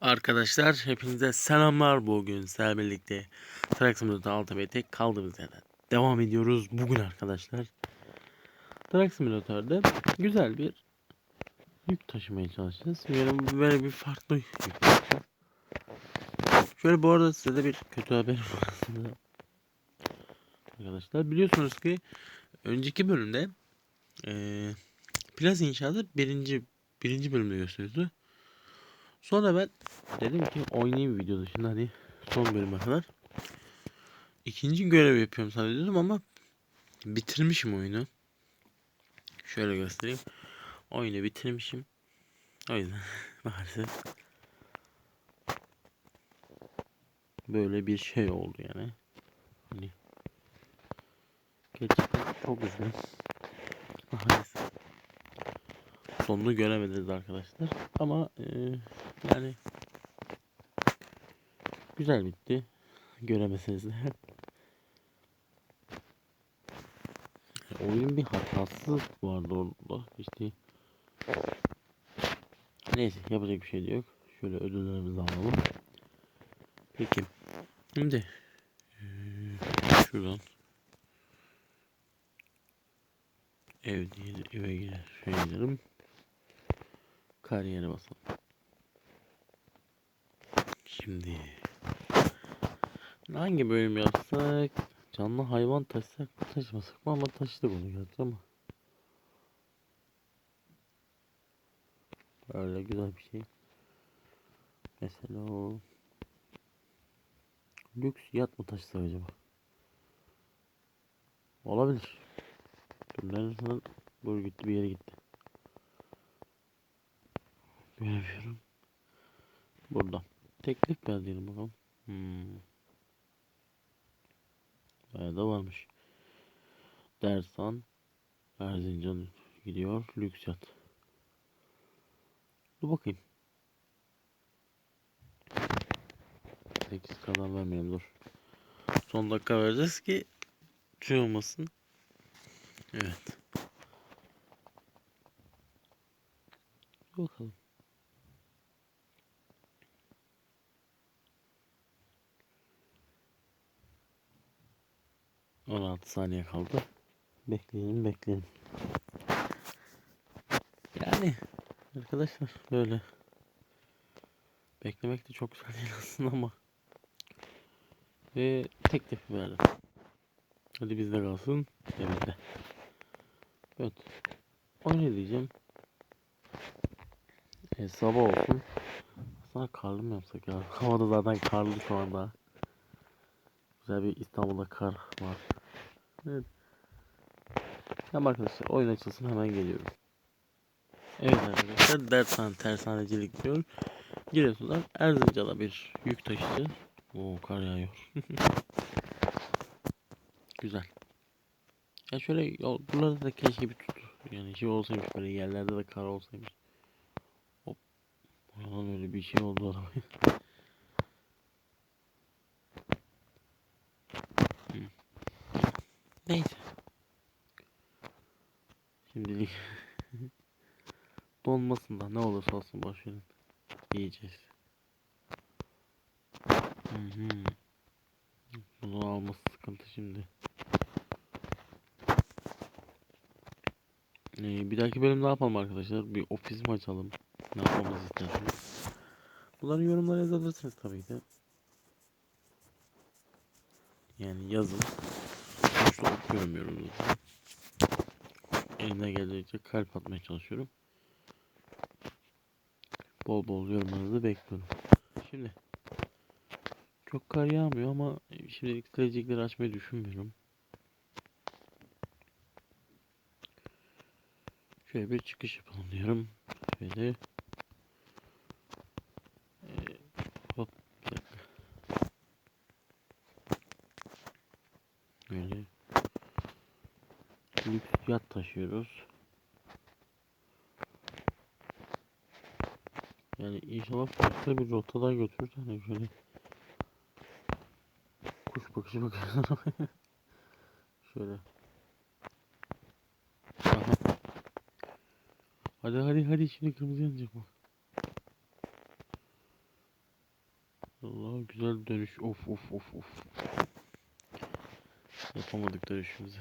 Arkadaşlar hepinize selamlar. Bugün sizlerle birlikte Truck Simulator Ultimate'e kaldığımız yerden devam ediyoruz. Bugün arkadaşlar Truck Simulator'da güzel bir yük taşımaya çalışacağız. Böyle, böyle bir farklı yük taşıyacağız. Şöyle bu arada size de bir kötü haberim var aslında. Arkadaşlar biliyorsunuz ki önceki bölümde eee Plaza İnşaatı birinci, birinci bölümde gösteriyordu Sonra ben dedim ki oynayayım video dışında hani son bölüme kadar. İkinci görev yapıyorum sanıyordum ama bitirmişim oyunu. Şöyle göstereyim. Oyunu bitirmişim. O yüzden maalesef böyle bir şey oldu yani. Hani gerçekten çok üzgünüm. Maalesef sonunu göremediniz arkadaşlar. Ama e, yani güzel bitti. Göremeseniz de. Oyun bir hatası vardı orada. İşte neyse yapacak bir şey de yok. Şöyle ödüllerimizi alalım. Peki. Şimdi şuradan ev diye eve girer. Şöyle gidelim. Kariyere basalım. Şimdi hangi bölüm yapsak? Canlı hayvan taşısak mı taşımasak mı ama taşıdık onu gerçi ama. Böyle güzel bir şey. Mesela o lüks yat mı taşısak acaba? Olabilir. Neresinden doğru gitti bir yere gitti. Göremiyorum. Burada. Teklif ver diyelim bakalım. Hmm. Bayağı da varmış. Dersan Erzincan gidiyor. Lüks yat. Dur bakayım. 8 kadar vermeyelim dur. Son dakika vereceğiz ki şey olmasın. Evet. Bakalım. 16 saniye kaldı. Bekleyelim bekleyelim. Yani arkadaşlar böyle beklemek de çok güzel değil aslında ama ve teklif verdim. Hadi bizde kalsın. Evde. Evet. O ne diyeceğim? E, sabah olsun. Aslında karlı mı yapsak ya? Havada zaten karlı şu anda. Güzel bir İstanbul'da kar var. Evet. Tamam arkadaşlar oyun açılsın hemen geliyorum. Evet arkadaşlar dershane tersanecilik diyor. Giresun'dan Erzincan'a bir yük taşıcı. Oo kar yağıyor. Güzel. Ya şöyle yol, buralarda da keşke bir tut. Yani şey olsaymış böyle yerlerde de kar olsaymış. Hop. Oradan öyle bir şey oldu arabaya. Neyse. Şimdilik donmasın da ne olursa olsun boşverin. Yiyeceğiz. Hı. Bunu alması sıkıntı şimdi. Ee, bir dahaki bölüm ne yapalım arkadaşlar? Bir ofis mi açalım? Ne yapmamızı istersiniz? Bunları yorumlara yazabilirsiniz tabii ki. Yani yazın. Sonuçta okuyorum yorumları. Elimden geldiğince kalp atmaya çalışıyorum. Bol bol yorumlarınızı bekliyorum. Şimdi çok kar yağmıyor ama şimdilik stratejikleri açmayı düşünmüyorum. Şöyle bir çıkış yapalım diyorum. Şöyle ee, hop bir dakika. Böyle lüks yat taşıyoruz. Yani inşallah farklı bir rotadan götürür. Hani şöyle kuş bakışı bakıyoruz. şöyle. Aha. Hadi hadi hadi şimdi kırmızı yanacak mı? Allah güzel dönüş. Of of of of. Yapamadık dönüşümüzü.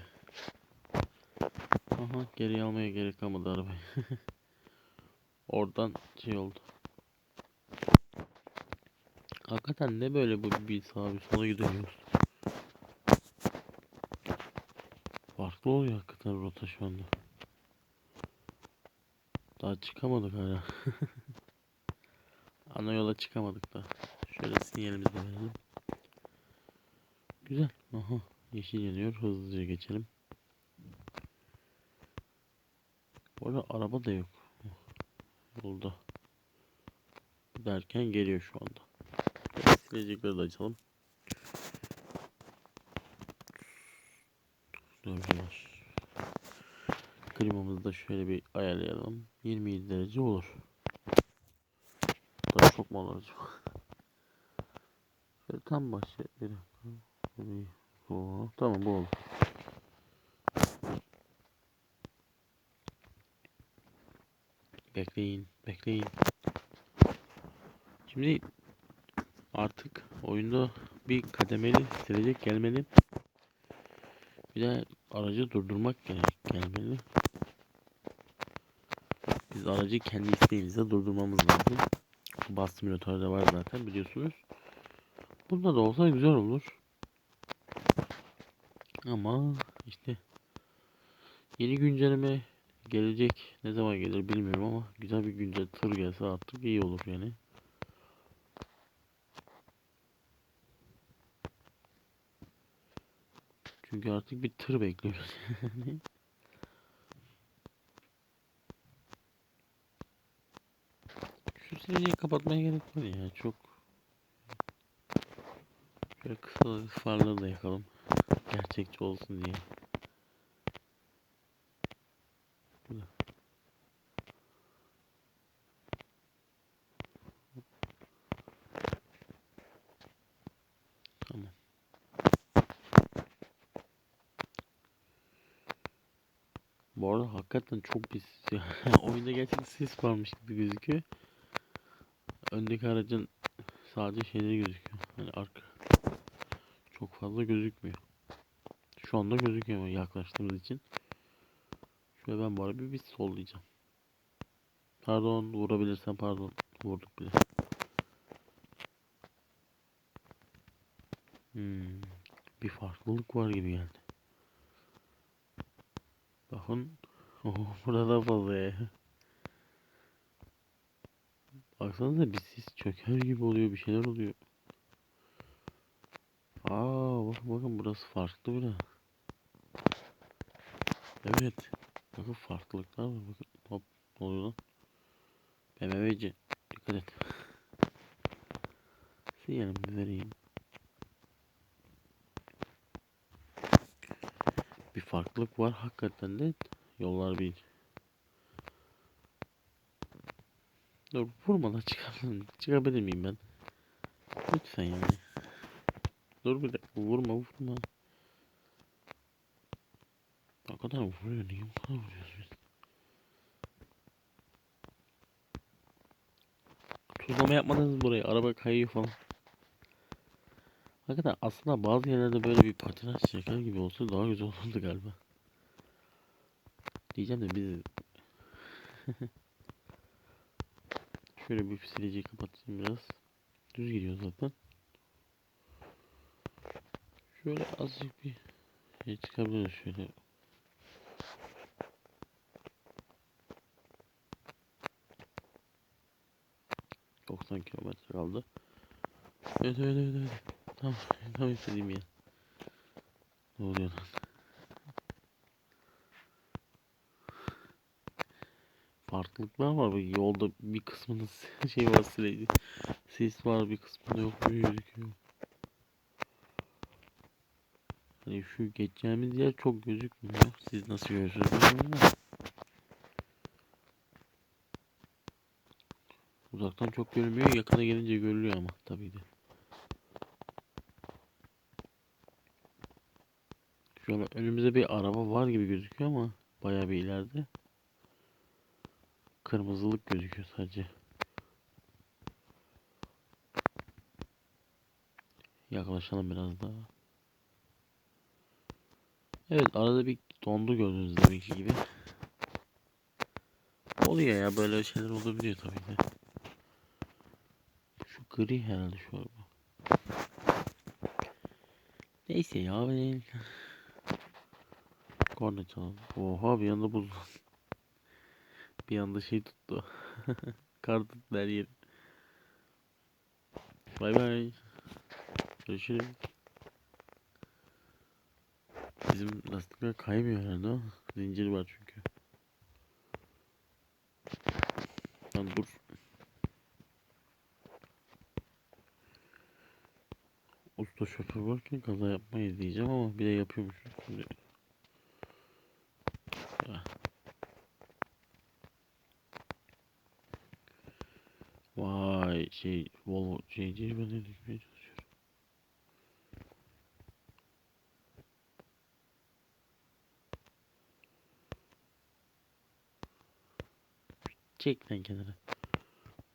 Aha geri almaya gerek kalmadı arabayı. Oradan şey oldu. Hakikaten ne böyle bu bir sağa bir sola gidiyoruz. Farklı oluyor hakikaten rota şu anda. Daha çıkamadık hala. Ana yola çıkamadık da. Şöyle sinyalimizi verelim. Güzel. Aha. Yeşil yanıyor. Hızlıca geçelim. Arada araba da yok. Yolda. Derken geliyor şu anda. Silecekleri de açalım. Dövüyorlar. Klimamızı da şöyle bir ayarlayalım. 27 derece olur. Daha çok mu olur acaba? Şöyle tam Oo, tamam bu oldu. Bekleyin, bekleyin. Şimdi artık oyunda bir kademeli silecek gelmeli. Bir de aracı durdurmak gerek gelmeli. Biz aracı kendi isteğimizle durdurmamız lazım. Bus simülatörde var zaten biliyorsunuz. Bunda da olsa güzel olur. Ama işte yeni güncelleme gelecek. Ne zaman gelir bilmiyorum ama güzel bir güncel tır gelse artık iyi olur yani. Çünkü artık bir tır bekliyoruz. yani. Şu sileceği kapatmaya gerek var ya çok. Şöyle kısa farları da yakalım. Gerçekçi olsun diye. Burada. Tamam. Bu hakikaten çok sis- oyunda gerçekten sis varmış gibi gözüküyor. Öndeki aracın sadece şeyleri gözüküyor. Hani arka çok fazla gözükmüyor. Şu anda gözüküyor yaklaştığımız için. Şöyle ben bu arada bir, bir sollayacağım. Pardon vurabilirsem pardon. Vurduk bile. Hmm, bir farklılık var gibi geldi. Bakın. Oh, burada fazla ya. Baksanıza bir sis çöker gibi oluyor. Bir şeyler oluyor. Aa bakın bakın burası farklı bile. Evet. Bakın farklılıklar var. Bakın hop ne oluyor lan? BMW'ci dikkat et. Sinyalimi vereyim. Bir farklılık var hakikaten de yollar bir. Dur vurmadan çıkalım. Çıkabilir miyim ben? Lütfen yani. Dur bir dakika vurma vurma. Ne kadar vuruyor niye bu kadar vuruyoruz biz? Tuzlama yapmadınız buraya. Araba kayıyor falan. Hakikaten aslında bazı yerlerde böyle bir patinaj çeker gibi olsa daha güzel olurdu galiba. Diyeceğim de biz şöyle bir sileceği kapatayım biraz. Düz gidiyor zaten. Şöyle azıcık bir şey çıkabiliriz şöyle. ...90 kilometre kaldı. Evet evet evet evet. Tam, tam istediğim yer. Ne oluyor lan? Farklılıklar var. Bu yolda bir kısmında şey var sileydi. Sis var bir kısmında yok böyle gözüküyor. Hani şu geçeceğimiz yer çok gözükmüyor. Siz nasıl görüyorsunuz bilmiyorum. Uzaktan çok görünmüyor. Yakına gelince görülüyor ama tabii de. Şu an önümüzde bir araba var gibi gözüküyor ama bayağı bir ileride. Kırmızılık gözüküyor sadece. Yaklaşalım biraz daha. Evet arada bir dondu gördüğünüz deminki gibi. Oluyor ya böyle şeyler olabiliyor tabii ki. Şu gri herhalde şu araba. Neyse ya ben... Korna çalalım. Oha bir anda buz. Bir anda şey tuttu. Kar tuttu her yeri. Bay bay. Görüşürüz. Bizim lastikler kaymıyor herhalde ama zincir var çünkü. Lan dur. Usta şoför varken kaza yapmayız diyeceğim ama bir de yapıyormuşuz. Şimdi. Vay şey Volvo şey ben de düşmeye çalışıyorum. Çek lan kenara.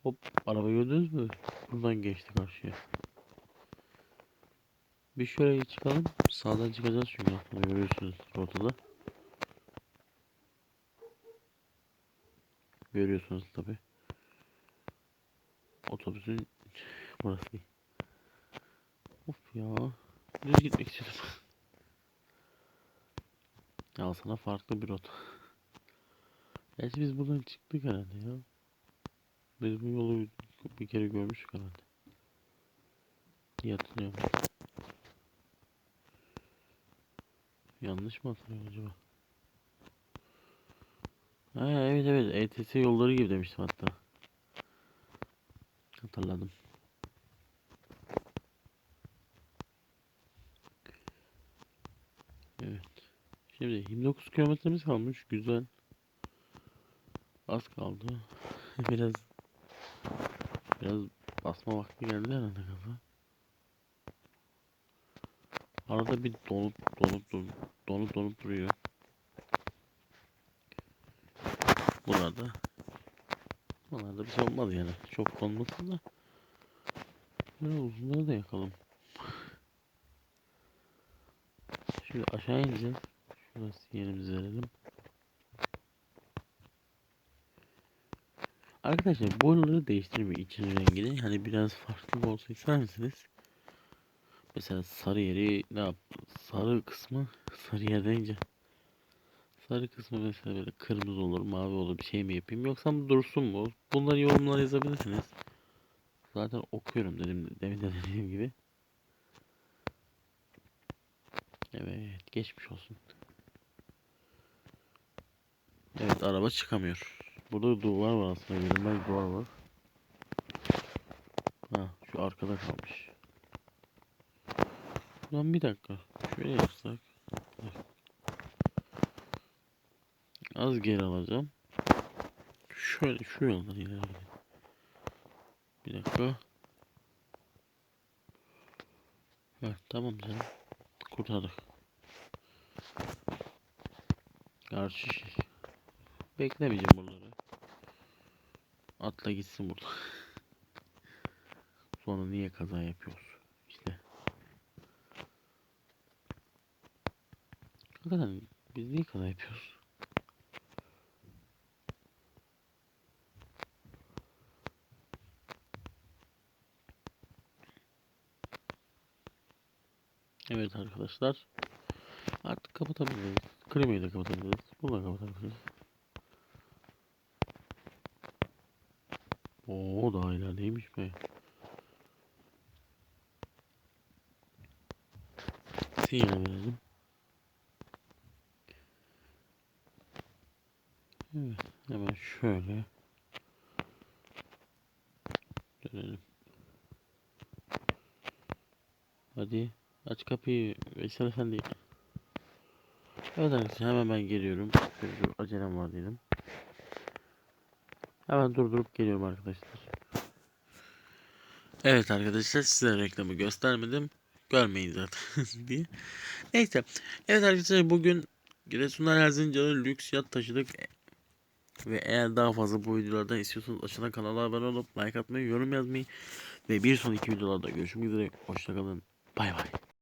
Hop araba gördünüz mü? Buradan geçti karşıya. Bir şöyle çıkalım. Sağdan çıkacağız çünkü aslında görüyorsunuz ortada. Görüyorsunuz tabi. Otobüsün burası. Of ya. Düz gitmek istedim. Al sana farklı bir rota. Gerçi biz buradan çıktık herhalde ya. Biz bu yolu bir kere görmüştük herhalde. diye hatırlıyorum. Yanlış mı hatırlıyorum acaba? Ha, evet evet ETS yolları gibi demiştim hatta. Hatırladım. Evet. Şimdi 29 kilometremiz kalmış. Güzel. Az kaldı. biraz biraz basma vakti geldi herhalde kafa. Arada bir donup donup donup donup donup duruyor. Burada Bunlarda bir şey olmaz yani. Çok konmasın da. Böyle uzunları da yakalım. Şimdi aşağı ineceğiz. Şurası yerimizi verelim. Arkadaşlar boruları değiştirmek için rengini hani biraz farklı olsa ister misiniz? Mesela sarı yeri ne yap? Sarı kısmı sarı yer sarı kısmı mesela böyle kırmızı olur, mavi olur bir şey mi yapayım yoksa bu dursun mu? Bunları yorumlara yazabilirsiniz. Zaten okuyorum dedim demin de dediğim gibi. Evet geçmiş olsun. Evet araba çıkamıyor. Burada duvar var aslında görünmez duvar var. Ha şu arkada kalmış. Lan bir dakika. Şöyle yapsak. Az geri alacağım. Şöyle şu yoldan ileri gidelim. Bir dakika. Heh, tamam canım. Kurtardık. Karşı şey. Beklemeyeceğim bunları. Atla gitsin burada. Sonra niye kaza yapıyoruz? İşte. Hakikaten biz niye kaza yapıyoruz? Evet arkadaşlar. Artık kapatabiliriz. Klimayı da kapatabiliriz. Bunu da kapatabiliriz. Oo daha ilerideymiş be. Sinyal verelim. Evet hemen şöyle dönelim. Hadi aç kapıyı Veysel Efendi. Evet arkadaşlar hemen ben geliyorum. Bir acelem var diyelim. Hemen durdurup geliyorum arkadaşlar. Evet arkadaşlar size reklamı göstermedim. Görmeyin zaten diye. Neyse. Evet arkadaşlar bugün Giresunlar Erzincan'a lüks yat taşıdık. Ve eğer daha fazla bu videolardan istiyorsanız aşağıdan kanala abone olup like atmayı, yorum yazmayı ve bir sonraki videolarda görüşmek üzere. Hoşçakalın. Bay bay.